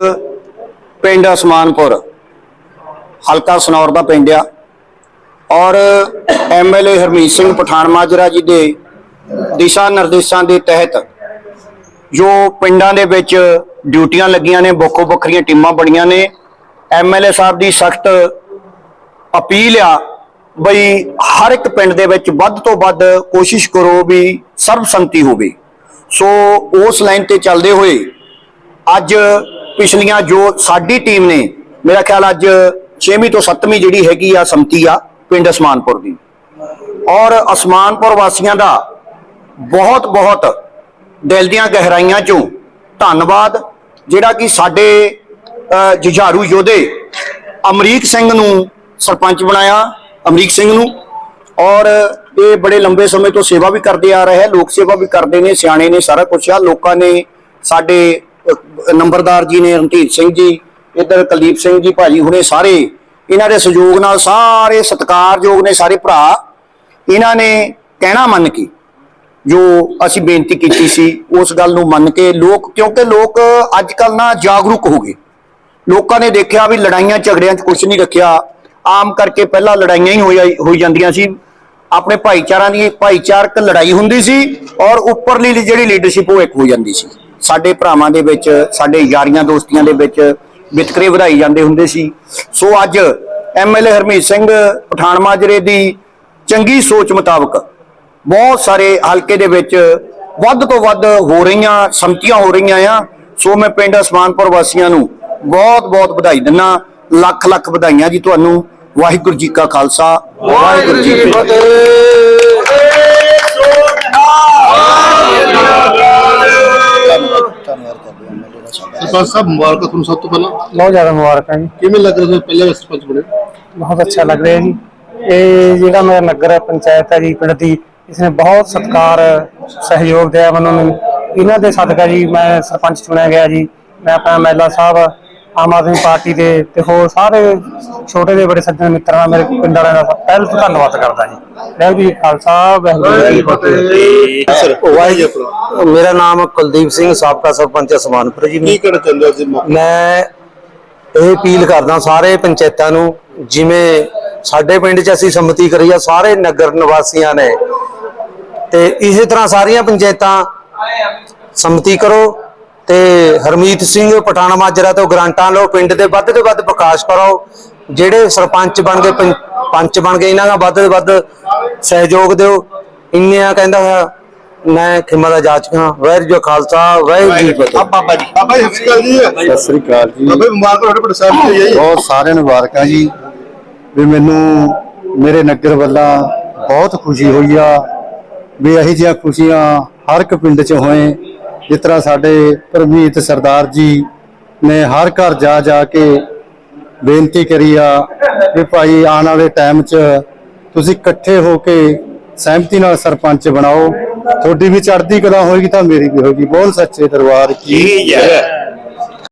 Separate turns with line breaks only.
ਪਿੰਡ ਅਸਮਾਨਪੁਰ ਹਲਕਾ ਸਨੌਰ ਦਾ ਪਿੰਡ ਆ। ਔਰ ਐਮਐਲਏ ਹਰਮੀਤ ਸਿੰਘ ਪਠਾਨ ਮਾਜਰਾ ਜੀ ਦੇ ਦਿਸ਼ਾ ਨਿਰਦੇਸ਼ਾਂ ਦੇ ਤਹਿਤ ਜੋ ਪਿੰਡਾਂ ਦੇ ਵਿੱਚ ਡਿਊਟੀਆਂ ਲੱਗੀਆਂ ਨੇ, ਵੱਖੋ ਵੱਖਰੀਆਂ ਟੀਮਾਂ ਬਣੀਆਂ ਨੇ ਐਮਐਲਏ ਸਾਹਿਬ ਦੀ ਸਖਤ ਅਪੀਲ ਆ ਬਈ ਹਰ ਇੱਕ ਪਿੰਡ ਦੇ ਵਿੱਚ ਵੱਧ ਤੋਂ ਵੱਧ ਕੋਸ਼ਿਸ਼ ਕਰੋ ਵੀ ਸਰਬਸੰਮਤੀ ਹੋਵੇ। ਸੋ ਉਸ ਲਾਈਨ ਤੇ ਚੱਲਦੇ ਹੋਏ ਅੱਜ ਪਿਛਲੀਆਂ ਜੋ ਸਾਡੀ ਟੀਮ ਨੇ, ਮੇਰਾ ਖਿਆਲ ਅੱਜ 6ਵੀਂ ਤੋਂ 7ਵੀਂ ਜਿਹੜੀ ਹੈਗੀ ਆ ਸੰਮਤੀ ਆ, ਪਿੰਡ ਅਸਮਾਨਪੁਰ ਦੀ। ਔਰ ਅਸਮਾਨਪੁਰ ਵਾਸੀਆਂ ਦਾ ਬਹੁਤ ਬਹੁਤ ਦਿਲ ਦੀਆਂ ਗਹਿਰਾਈਆਂ ਚੋਂ ਧੰਨਵਾਦ, ਜਿਹੜਾ ਕਿ ਸਾਡੇ ਜੁਝਾਰੂ ਯੋਧੇ ਅਮਰੀਕ ਸਿੰਘ ਨੂੰ ਸਰਪੰਚ ਬਣਾਇਆ, ਅਮਰੀਕ ਸਿੰਘ ਨੂੰ। ਔਰ ਇਹ ਬੜੇ ਲੰਬੇ ਸਮੇਂ ਤੋਂ ਸੇਵਾ ਵੀ ਕਰਦੇ ਆ ਰਹੇ, ਲੋਕ ਸੇਵਾ ਵੀ ਕਰਦੇ ਨੇ, ਸਿਆਣੇ ਨੇ ਸਾਰਾ ਕੁਝ ਆ, ਲੋਕਾਂ ਨੇ ਸਾਡੇ ਨੰਬਰਦਾਰ ਜੀ ਨੇ ਰਣਧੀਰ ਸਿੰਘ ਜੀ, ਇੱਧਰ ਕੁਲਦੀਪ ਸਿੰਘ ਜੀ, ਭਾਜੀ ਹੁਣੇ ਸਾਰੇ, ਇਹਨਾਂ ਦੇ ਸਹਿਯੋਗ ਨਾਲ ਸਾਰੇ ਸਤਿਕਾਰਯੋਗ ਨੇ ਸਾਰੇ ਭਰਾ। ਇਹਨਾਂ ਨੇ ਕਹਿਣਾ ਮੰਨ ਕੇ, ਜੋ ਅਸੀਂ ਬੇਨਤੀ ਕੀਤੀ ਸੀ, ਉਸ ਗੱਲ ਨੂੰ ਮੰਨ ਕੇ ਲੋਕ, ਕਿਉਂਕਿ ਲੋਕ ਅੱਜ ਕੱਲ ਨਾ ਜਾਗਰੂਕ ਹੋ ਗਏ। ਲੋਕਾਂ ਨੇ ਦੇਖਿਆ ਵੀ ਲੜਾਈਆਂ ਝਗੜਿਆਂ 'ਚ ਕੁਝ ਨਹੀਂ ਰੱਖਿਆ। ਆਮ ਕਰਕੇ ਪਹਿਲਾਂ ਲੜਾਈਆਂ ਹੀ ਹੋਈ ਹੋਈ ਜਾਂਦੀਆਂ ਸੀ। ਆਪਣੇ ਭਾਈਚਾਰਿਆਂ ਦੀ ਭਾਈਚਾਰਕ ਲੜਾਈ ਹੁੰਦੀ ਸੀ ਔਰ ਉੱਪਰਲੀ ਜਿਹੜੀ ਲੀਡਰਸ਼ਿਪ ਉਹ ਇੱਕ ਹੋ ਜਾਂਦੀ ਸੀ। ਸਾਡੇ ਭਰਾਵਾਂ ਦੇ ਵਿੱਚ, ਸਾਡੇ ਯਾਰੀਆਂ ਦੋਸਤੀਆਂ ਦੇ ਵਿੱਚ ਵਿਤਕਰੇ ਵਧਾਈ ਜਾਂਦੇ ਹੁੰਦੇ ਸੀ। ਸੋ ਅੱਜ ਐਮਐਲਏ ਹਰਮੀਤ ਸਿੰਘ ਪਠਾਨ ਮਾਜਰੇ ਦੀ ਚੰਗੀ ਸੋਚ ਮੁਤਾਬਕ ਬਹੁਤ ਸਾਰੇ ਹਲਕੇ ਦੇ ਵਿੱਚ ਵੱਧ ਤੋਂ ਵੱਧ ਹੋ ਰਹੀਆਂ, ਸੰਮਤੀਆਂ ਹੋ ਰਹੀਆਂ ਆ। ਸੋ ਮੈਂ ਪਿੰਡ ਅਸਮਾਨਪੁਰ ਵਾਸੀਆਂ ਨੂੰ ਬਹੁਤ ਬਹੁਤ ਵਧਾਈ ਦਿੰਨਾ। ਲੱਖ ਲੱਖ ਵਧਾਈਆਂ ਜੀ ਤੁਹਾਨੂੰ। ਵਾਹਿਗੁਰੂ ਜੀ ਕਾ ਖਾਲਸਾ। ਵਾਹਿਗੁਰੂ ਜੀ ਕੀ ਫਤਿਹ।
ਸਰਪੰਚ ਸਾਹਿਬ ਮੁਬਾਰਕਾਂ ਤੁਹਾਨੂੰ ਸਭ ਤੋਂ ਪਹਿਲਾਂ।
ਬਹੁਤ ਜ਼ਿਆਦਾ ਮੁਬਾਰਕਾਂ ਜੀ।
ਕਿਵੇਂ ਲੱਗ ਰਿਹਾ ਤੁਸੀਂ ਪਹਿਲੇ ਸਰਪੰਚ ਬਣੇ?
ਬਹੁਤ ਅੱਛਾ ਲੱਗ ਰਿਹਾ ਜੀ। ਇਹ ਜਿਹੜਾ ਮੇਰਾ ਨਗਰ ਹੈ, ਪੰਚਾਇਤ ਹੈ ਜੀ ਪਿੰਡ ਦੀ ਇਸਨੇ ਬਹੁਤ ਸਤਿਕਾਰ ਸਹਿਯੋਗ ਦਿਆ ਮੈਨੂੰ। ਇਹਨਾਂ ਦੇ ਸਦਕਾ ਜੀ ਮੈਂ ਸਰਪੰਚ ਚੁਣਿਆ ਗਿਆ ਜੀ। ਮੈਂ ਆਪਣਾ ਮਹਿਲਾ ਸਾਹਿਬ ਆਮ ਆਦਮੀ ਪਾਰਟੀ ਦੇ ਤੇ ਹੋਰ ਸਾਰੇ ਛੋਟੇ ਦੇ ਬੜੇ ਸੱਜਣ ਮਿੱਤਰਾਂ ਦਾ ਮੇਰੇ ਪਿੰਡ ਵਾਲਿਆਂ ਦਾ ਪਹਿਲ ਤੋਂ ਧੰਨਵਾਦ ਕਰਦਾ ਜੀ। ਵਾਹਿਗੁਰੂ ਜੀ ਖਾਲਸਾ ਵਾਹਿਗੁਰੂ ਜੀ ਕੀ ਫਤਿਹ।
ਸਰ ਵਾਹਿਗੁਰੂ ਆਪਣਾ
ਮੇਰਾ ਨਾਮ ਕੁਲਦੀਪ ਸਿੰਘ ਸਾਬਕਾ ਸਰਪੰਚ ਅਸਮਾਨਪੁਰ ਜੀ।
ਕੀ ਚਾਹੁੰਦੇ ਹੋ ਜੀ ਮੌਕੇ?
ਮੈਂ ਇਹ ਅਪੀਲ ਕਰਦਾ ਸਾਰੇ ਪੰਚਾਇਤਾਂ ਨੂੰ ਜਿਵੇਂ ਸਾਡੇ ਪਿੰਡ 'ਚ ਅਸੀਂ ਸੰਮਤੀ ਕਰੀ ਆ ਸਾਰੇ ਨਗਰ ਨਿਵਾਸੀਆਂ ਨੇ ਤੇ ਇਸੇ ਤਰ੍ਹਾਂ ਸਾਰੀਆਂ ਪੰਚਾਇਤਾਂ ਸੰਮਤੀ ਕਰੋ ਤੇ ਹਰਮੀਤ ਸਿੰਘ ਪਠਾਣਾ ਮਾਜਰਾ ਤੋਂ ਗ੍ਰਾਂਟਾਂ ਲਓ ਪਿੰਡ ਦੇ ਵੱਧ ਤੋਂ ਵੱਧ ਪ੍ਰਕਾਸ਼ ਕਰੋ ਜਿਹੜੇ ਸਰਪੰਚ ਬਣ ਗਏ ਪੰਚ ਬਣ ਗਏ ਇਹਨਾਂ ਦਾ ਵੱਧ ਤੋਂ ਵੱਧ ਸਹਿਯੋਗ ਦਿਓ। ਇੰਨਿਆਂ ਕਹਿੰਦਾ ਹੋਇਆ ਮੈਂ ਖਿਮਾ ਦਾ ਜਾਚ ਹਾਂ। ਵਾਹਿਗੁਰੂ ਜੀ ਖਾਲਸਾ ਵਾਹਿਗੁਰੂ ਜੀ ਕੀ ਫਤਿਹ।
ਬਾਬਾ ਜੀ। ਬਾਬਾ ਜੀ ਸਤਿ ਸ਼੍ਰੀ ਅਕਾਲ ਜੀ।
ਸਤਿ ਸ੍ਰੀ ਅਕਾਲ ਜੀ।
ਬਾਬਾ ਜੀ ਮੁਬਾਰਕਾਂ ਤੁਹਾਡੇ ਪਿੰਡ ਸਾਹਿਬ ਦੀ ਹੋਈ ਹੈ
ਬਹੁਤ ਸਾਰਿਆਂ ਨੂੰ ਮੁਬਾਰਕਾਂ ਜੀ। ਵੀ ਮੈਨੂੰ ਮੇਰੇ ਨਗਰ ਵੱਲੋਂ ਬਹੁਤ ਖੁਸ਼ੀ ਹੋਈ ਆ। ਵੀ ਇਹੋ ਜਿਹੀਆਂ ਖੁਸ਼ੀਆਂ ਹਰ ਇੱਕ ਪਿੰਡ 'ਚ ਹੋਏ। ਜਿਸ ਤਰ੍ਹਾਂ ਸਾਡੇ ਪਰਮੀਤ ਸਰਦਾਰ ਜੀ ਨੇ ਹਰ ਘਰ ਜਾ ਜਾ ਕੇ ਬੇਨਤੀ ਕਰੀ ਆ ਵੀ ਭਾਈ ਆਉਣ ਵਾਲੇ ਟਾਈਮ 'ਚ ਤੁਸੀਂ ਇਕੱਠੇ ਹੋ ਕੇ ਸਹਿਮਤੀ ਨਾਲ ਸਰਪੰਚ ਬਣਾਓ। ਤੁਹਾਡੀ ਵੀ ਚੜ੍ਹਦੀ ਕਲਾ ਹੋਏਗੀ ਤਾਂ ਮੇਰੀ ਵੀ ਹੋਏਗੀ। ਬੋਲ ਸੱਚੇ ਦਰਬਾਰ ਕੀ